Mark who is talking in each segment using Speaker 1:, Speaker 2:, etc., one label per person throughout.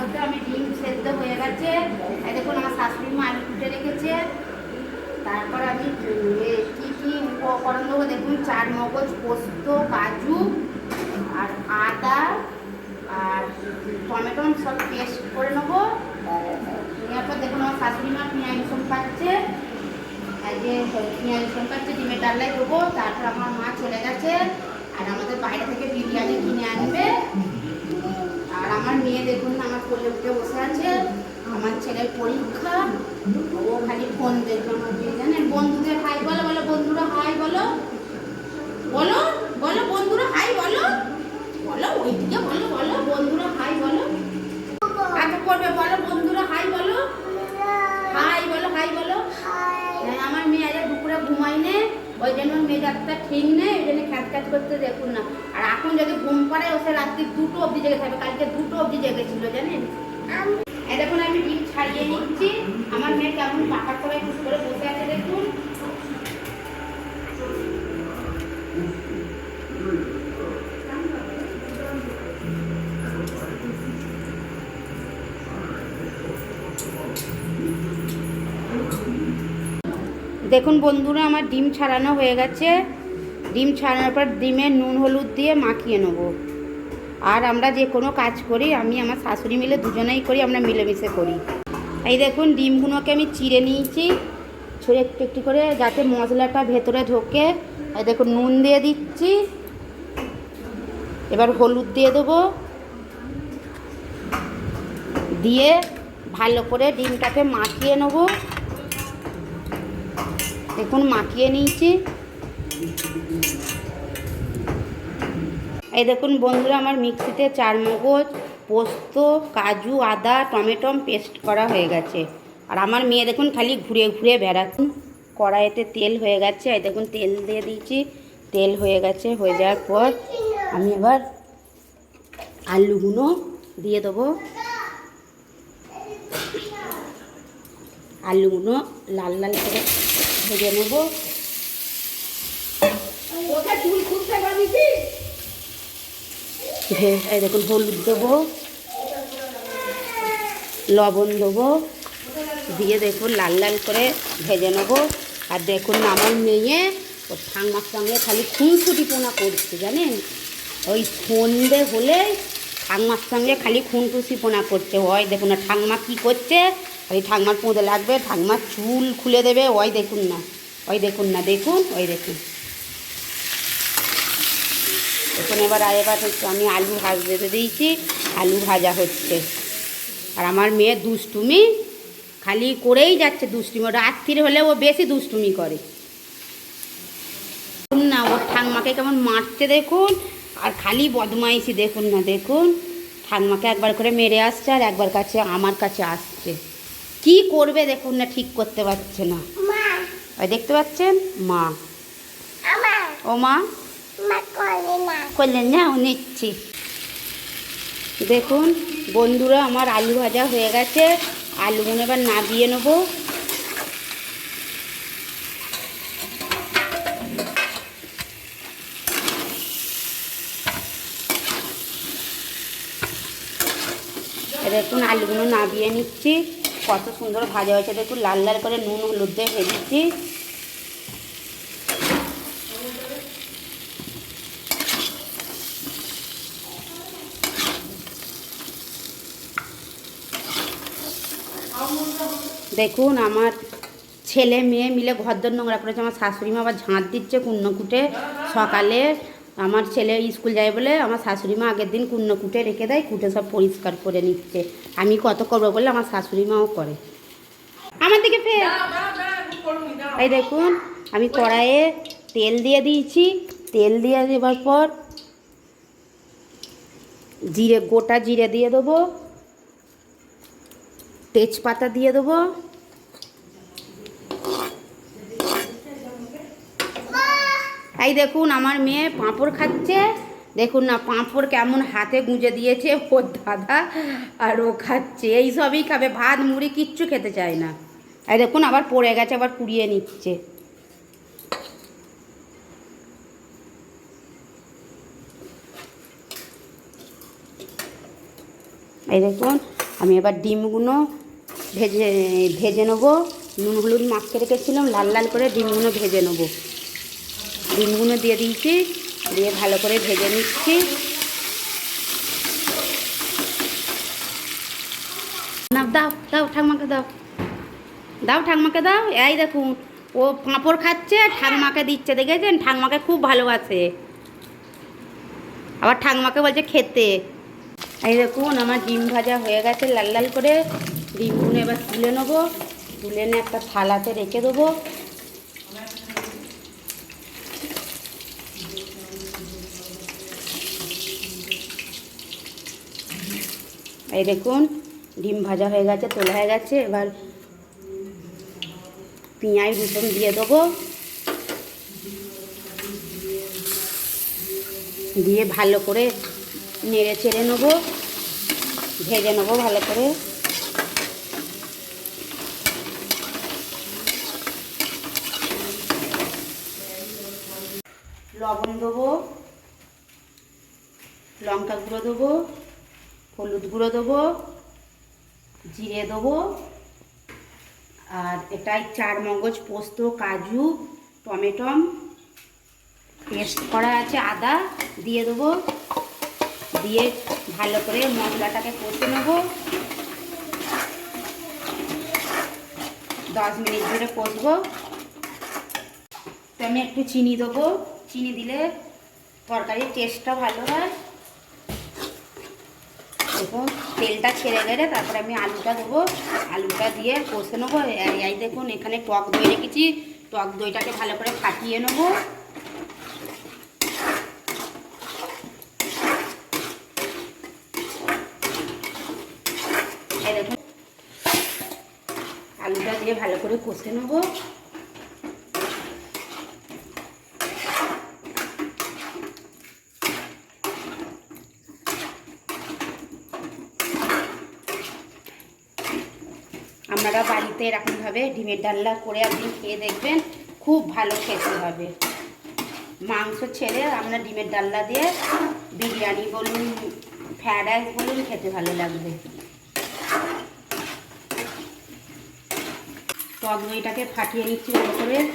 Speaker 1: হতে আমি ডিম সেদ্ধ হয়ে গেছে। দেখুন, আমার শাশুড়ি মা আলু কুটে রেখেছে। তারপর আমি কি কি উপকরণ দেবো? দেখুন, চার মগজ পোস্ত, কাজু আর আদা আর টমেটো সব পেস্ট করে নেব। নেওয়ার দেখুন, আমার শাশুড়ি মা পেঁয়াজ রসুন পাচ্ছে। যে পেঁয়াজ রসুন পাচ্ছে, ডিমের ডাল্লাই দেবো। তারপর আমার মা চলে গেছে। আর আমাদের বাইরে থেকে বিরিয়ানি কিনে আনবে। আমার মেয়ে দেখুন না আমার কোলে উঠে বসে আছে আমার ছেলের পরীক্ষা ও খালি ফোন দেখবে আমার মেয়ে জানেন বন্ধুদের হাই বলো বলো বন্ধুরা হাই বলো। বলো বলো বন্ধুরা হাই বলো। বলো ওইদিকে বলো বলো বন্ধুরা হাই বলো। আচ্ছা করবে বলো বন্ধুরা হাই বলো। হাই বলো হাই বলো। হ্যাঁ, আমার মেয়ে আজ দুপুরে ঘুমাইনে ওই জন্য মেয়ে ডাক্তার ঠিক নেই, ওই জন্য খ্যাঁচ খ্যাঁচ করতে দেখুন না। আর এখন যদি ঘুম পাড়ে ও সে রাত্রি দুটো অবধি জেগে থাকবে, কালকে দুটো অবধি জেগেছিল জানেন? দেখুন, আমি ডিম ছাড়িয়ে নিচ্ছি। আমার মেয়ে কেমন পাকা করে করে বসে আছে, দেখুন। দেখুন বন্ধুরা, আমার ডিম ছাড়ানো হয়ে গেছে। ডিম ছাড়ানোর পর ডিমে নুন, হলুদ দিয়ে মাখিয়ে নেব। আর আমরা যে কোনো কাজ করি, আমি আমার শাশুড়ি মিলে দুজনেই করি, আমরা মিলেমিশে করি। এই দেখুন, ডিমগুলোকে আমি চিড়ে নিয়েছি। ছুঁড়ে একটু একটু করে যাতে মশলাটা ভেতরে ঢোকে। এই দেখুন, নুন দিয়ে দিচ্ছি। এবার হলুদ দিয়ে দেবো। দিয়ে ভালো করে ডিমটাকে মাখিয়ে নেব। দেখুন মাখিয়ে নিয়েছি। এই দেখুন বন্ধুরা, আমার মিক্সিতে চার মগজ পোস্ত, কাজু, আদা, টমেটো পেস্ট করা হয়ে গেছে। আর আমার মেয়ে দেখুন খালি ঘুরে ঘুরে বেড়াচ্ছেন কড়াইতে তেল হয়ে গেছে। এই দেখুন তেল দিয়ে দিয়েছি। তেল হয়ে গেছে, হয়ে যাওয়ার পর আমি এবার আলুগুলো দিয়ে দেবো। আলুগুলো লাল লাল করে ভেজে নেব। ভে- এই দেখুন হলুদ দেবো লবণ দেবো দিয়ে দেখুন লাল লাল করে ভেজে নেব। আর দেখুন আমার মেয়ে ও ঠাংমার সঙ্গে খালি খুনসুটি পোনা করছে জানেন? ওই সন্ধে হলে ঠাংমার সঙ্গে খালি খুনটুসি পোনা করছে হয়। দেখুন না ঠাংমা কী করছে? ওই ঠাংমার পুঁদে লাগবে ঠাংমার চুল খুলে দেবে, ওই দেখুন না, ওই দেখুন না, দেখুন, ওই দেখুন। এখন এবার আর এবার হচ্ছে আমি আলু ভাজতে দিয়েছি, আলু ভাজা হচ্ছে। আর আমার মেয়ে দুষ্টুমি খালি করেই যাচ্ছে দুষ্টুমি, ওটা রাত্রির হলে ও বেশি দুষ্টুমি করে। না, ওর ঠাংমাকে কেমন মারছে দেখুন, আর খালি বদমাইশি দেখুন না, দেখুন। ঠাংমাকে একবার করে মেরে আসছে, আর একবার কাছে, আমার কাছে আসছে। কি করবে দেখুন না ঠিক করতে পারছে না। ওই দেখতে পাচ্ছেন? মা। ও মা? করলেন না নিচ্ছি। দেখুন বন্ধুরা আমার আলু ভাজা হয়ে গেছে। আলুগুলো এবার নাবিয়ে নেব। দেখুন আলুগুলো নাবিয়ে নিচ্ছি। কত সুন্দর ভাজা হয়েছে দেখুন লাল লাল করে নুন হলুদ দিয়ে ভেজেছি। দেখুন, আমার ছেলে মেয়ে মিলে ঘরদোর নোংরা করেছে, আমার শাশুড়ি মা আবার ঝাঁট দিচ্ছে কুন্নকুটে সকালে। আমার ছেলে স্কুল যায় বলে আমার শাশুড়ি মা আগের দিন কুন্ন কুটে রেখে দেয়, কুটে সব পরিষ্কার করে নিচ্ছে। আমি কত করব বলে আমার শাশুড়ি মাও করে। আমার দিকে ফের। এই দেখুন, আমি কড়াইয়ে তেল দিয়ে দিয়েছি। তেল দিয়ে দেওয়ার পর জিরে, গোটা জিরে দিয়ে দেবো। তেজপাতা দিয়ে দেবো। এই দেখুন, আমার মেয়ে পাঁপড় খাচ্ছে। দেখুন না, পাঁপড় কেমন হাতে গুঁজে দিয়েছে। ওর দাদা আর ও খাচ্ছে। এই সবই খাবে, ভাত, মুড়ি কিচ্ছু খেতে চায় না। এই দেখুন, আবার পড়ে গেছে, আবার কুড়িয়ে নিচ্ছে। এই দেখুন, আমি এবার ডিমগুলো ভেজে ভেজে নেব। নুন, হলুদ রেখেছিলাম, লাল লাল করে ডিমগুলো ভেজে নেব। ডিমগুলো দিয়ে দিয়েছি, দিয়ে ভালো করে ভেজে নিচ্ছি। না দাও দাও, ঠাকমাকে দাও। দাও, ঠাকমাকে দাও। এই দেখুন ও পাঁপড় খাচ্ছে, ঠাকমাকে দিচ্ছে, দেখেছেন? ঠাকমাকে খুব ভালোবাসে। আবার ঠাকমাকে বলছে খেতে। এই দেখুন, আমার ডিম ভাজা হয়ে গেছে, লাল লাল করে। ডিমগুলো এবার তুলে নেব। তুলে নিয়ে একটা থালাতে রেখে দেবো। এই দেখুন, ডিম ভাজা হয়ে গেছে, তোলা হয়ে গেছে। এবার পেঁয়াজ রসুন দিয়ে দেবো। দিয়ে ভালো করে নেড়ে চেড়ে নেব। ভেজে নেব ভালো করে। লবণ দেবো, লঙ্কা গুঁড়ো দেবো। হলুদ গুঁড়ো দেবো, জিরে দেবো, আর এটাই চার মগজ পোস্ত, কাজু, টমেটম, পেস্ট করা আছে, আদা দিয়ে দেবো। দিয়ে ভালো করে মশলাটাকে কষে নেব। দশ মিনিট ধরে কষবো। তো আমি একটু চিনি দেবো। চিনি দিলে তরকারির টেস্টটা ভালো হয়। দেখুন তেলটা ছেড়ে গেলে তারপরে আমি আলুটা দেবো। আলুটা দিয়ে কষে নেব। এই- দেখুন, এখানে টক দই রেখেছি। টক দইটাকে ভালো করে ফাটিয়ে নেব। আলুটা দিয়ে ভালো করে কষে নেব। আপনারা বাড়িতে এরকমভাবে ডিমের ডাল্লা করে আপনি খেয়ে দেখবেন খুব ভালো খেতে হবে। মাংস ছেড়ে আমরা ডিমের ডাল্লা দিয়ে বিরিয়ানি বলুন, ফ্রায়েড রাইস বলুন, খেতে ভালো লাগবে। টক দইটাকে ফাটিয়ে নিচ্ছি ভালো করে।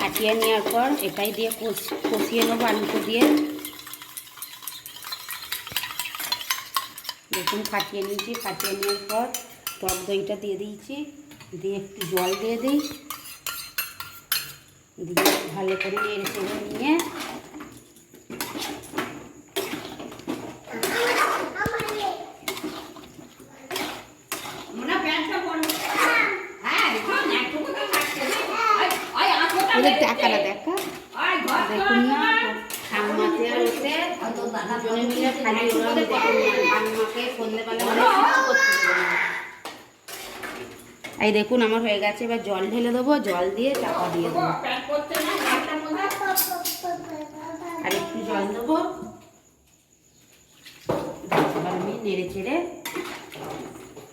Speaker 1: ফাটিয়ে নেওয়ার পর এটাই দিয়ে কষ- কষিয়ে নেব আলুকে দিয়ে। দেখুন ফাটিয়ে নিয়েছি, ফাটিয়ে নেওয়ার পর টক দইটা দিয়ে দিয়েছি দিয়ে একটু জল দিয়ে দিই দিয়ে ভালো করে নেড়ে চেড়ে নিয়ে দেখা না দেখা দেখুন না ঠাম্মাতে আর দুজনে মিলে খালি ওরা ঠাম্মাকে সন্ধ্যেবেলা মানে কিচ্ছু করতে দেবে না। এই দেখুন, আমার হয়ে গেছে। এবার জল ঢেলে দেবো, জল দিয়ে চাপা দিয়ে দেবো। আর একটু জল দেবো। আমি নেড়ে চেড়ে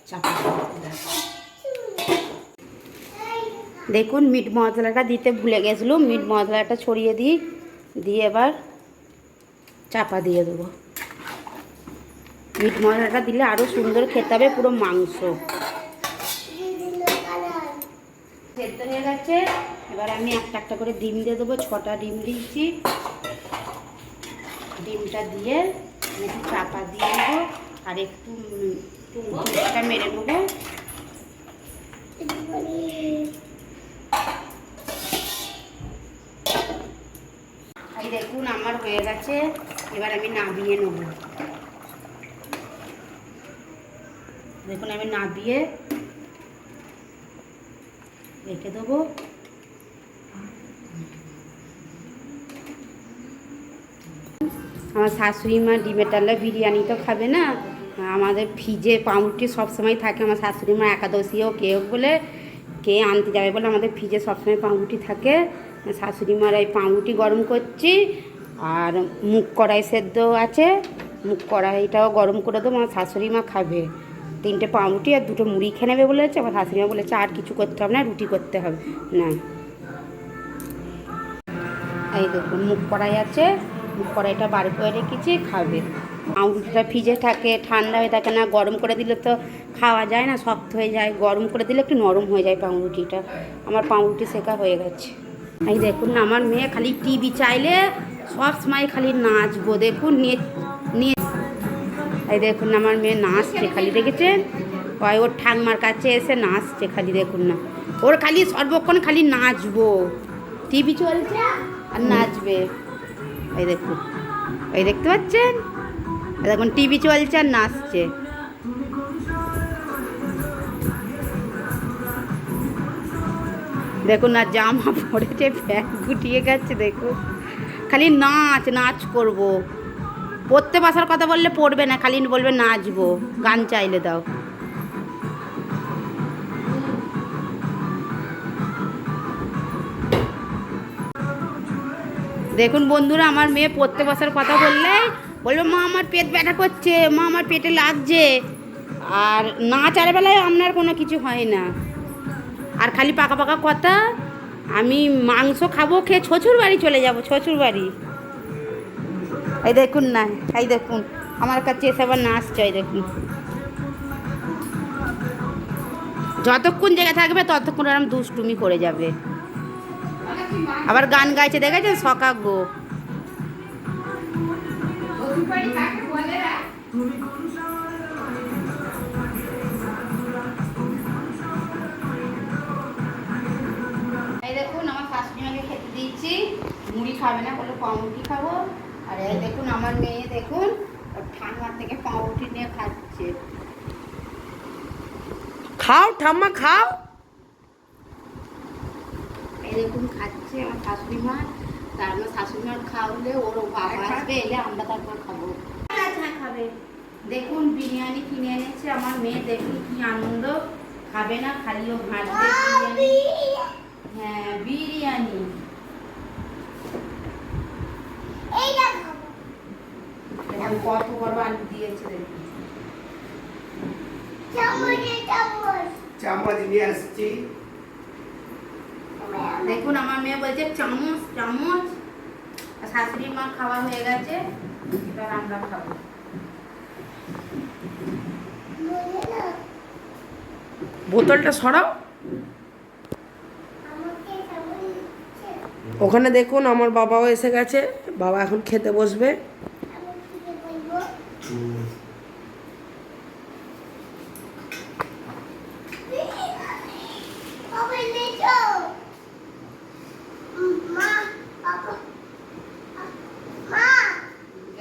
Speaker 1: চাপা। দেখুন, মিট মশলাটা দিতে ভুলে গেছিল। মিট মশলাটা ছড়িয়ে দিই, দিয়ে এবার চাপা দিয়ে দেবো। মিট মশলাটা দিলে আরও সুন্দর খেতে হবে, পুরো মাংস। সেদ্ধ হয়ে গেছে। এবার আমি একটা একটা করে ডিম দিয়ে দেবো, ছটা ডিম দিয়েছি। ডিমটা দিয়ে একটু চাপা দিয়ে দেবো আর একটু দুধটা মেরে নেব। এই দেখুন, আমার হয়ে গেছে। এবার আমি নাবিয়ে নেব। দেখুন, আমি নাবিয়ে রেখে দেবো। আমার শাশুড়ি মা ডিমের ডাল্লা বিরিয়ানি তো খাবে না। আমাদের ফ্রিজে পাউরুটি সবসময় থাকে, আমার শাশুড়ি মা একাদশীও কেউ বলে কে আনতে যাবে বলে আমাদের ফ্রিজে সবসময় পাউরুটি থাকে। শাশুড়ি মার এই পাউরুটি গরম করছি, আর মুগ কড়াই সেদ্ধ আছে। মুগ কড়াইটাও গরম করে দেবো, আমার শাশুড়ি মা খাবে। তিনটে পাউরুটি আর দুটো মুড়ি খেয়ে নেবে বলেছে আমার শাশুড়ি মা বলেছে, আর কিছু করতে হবে না, রুটি করতে হবে। না। এই দেখুন মুখ কড়াই আছে। মুখ কড়াইটা বার করে রেখেছি, খাবে। পাউরুটিটা ভিজে থাকে, ঠান্ডা হয়ে থাকে না, গরম করে দিলে তো খাওয়া যায় না, শক্ত হয়ে যায়। গরম করে দিলে একটু নরম হয়ে যায় পাউরুটিটা। আমার পাউরুটি শেখা হয়ে গেছে। এই দেখুন, আমার মেয়ে খালি টিভি চাইলে সব সময় খালি নাচবো। দেখুন নিয়ে এই দেখুন না, আমার মেয়ে নাচছে খালি, দেখেছেন? ওই ওর ঠাকমার কাছে এসে নাচছে খালি, দেখুন না। ওর খালি সর্বক্ষণ খালি নাচবো। টিভি চলছে আর নাচবে। এই দেখুন, এই দেখতে পাচ্ছেন? দেখুন, টিভি চলছে আর নাচছে। দেখুন না, জামা পড়েছে প্যান্ট গুটিয়ে গেছে, দেখুন। খালি নাচ নাচ করব। পড়তে বসার কথা বললে পড়বে না খালি বলবে নাচবো, গান চাইলে দাও। দেখুন বন্ধুরা, আমার মেয়ে পড়তে বসার কথা বললে বলবে, মা, আমার পেট ব্যথা করছে, মা, আমার পেটে লাগছে। আর না বেলায় আপনার কোনো কিছু হয় না। আর খালি পাকা পাকা কথা, আমি মাংস খাব, খেয়ে শ্বশুর বাড়ি চলে যাব শ্বশুর বাড়ি এই দেখুন না, এই দেখুন। আমার কাছে এসে আবার নাচছে এই দেখুন। যতক্ষণ জায়গায় থাকবে, ততক্ষণ এরম দুষ্টুমি করে যাবে। আবার গান গাইছে, দেখেছেন? সকাগো। এই দেখুন, আমার শাশুড়িমাকে খেতে দিচ্ছি মুড়ি খাবে না বলে পাউরুটি খাব। আর এই দেখুন আমার মেয়ে দেখুন ওর ঠান্ডার থেকে পাউরুটি নিয়ে খাচ্ছে।
Speaker 2: খাও ঠাম্মা খাও।
Speaker 1: এই দেখুন খাচ্ছে আমার শাশুড়ি মা তার আমার শাশুড়ি মার খাওয়ালে ওর বাবা আসবে এলে আমরা তারপর খাব। হ্যাঁ খাবে। দেখুন বিরিয়ানি কিনে এনেছে আমার মেয়ে দেখুন কি আনন্দ। খাবে না খালি ও বিরিয়ানি হ্যাঁ বিরিয়ানি। দেখুন কত বড় আলু দিয়েছে
Speaker 2: চামচ নিয়ে আসছি।
Speaker 1: দেখুন আমার মেয়ে বলছে চামচ চামচ। আর শাশুড়ি মা খাওয়া হয়ে গেছে এবার আমরা খাব।
Speaker 2: বোতলটা সরাও। ওখানে দেখুন আমার বাবাও এসে গেছে। বাবা এখন খেতে বসবে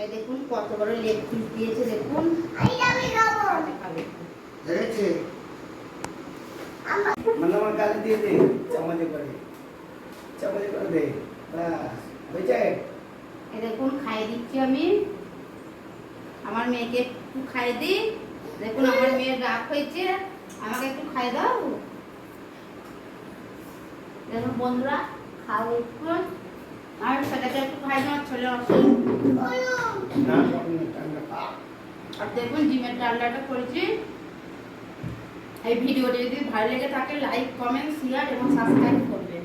Speaker 1: এই দেখুন কত বড় লেগ পিস দিয়েছে দেখুন খাবে
Speaker 2: দেখেছে মানে আমার গালি দিয়ে দে চামচে করে চামচে করে দে ব্যাস হয়েছে
Speaker 1: এই দেখুন খাইয়ে দিচ্ছি আমি আমার মেয়েকে একটু খাইয়ে দিই দেখুন আমার মেয়ের রাগ হয়েছে আমাকে একটু খাইয়ে দাও দেখুন বন্ধুরা খাও একটু আর সেটাকে একটু খাই দাও ছেলে
Speaker 2: না
Speaker 1: আর দেখুন ডিমের ডালনাটা করেছি এই ভিডিওটি যদি ভালো লেগে থাকে লাইক কমেন্ট শেয়ার এবং সাবস্ক্রাইব করবেন।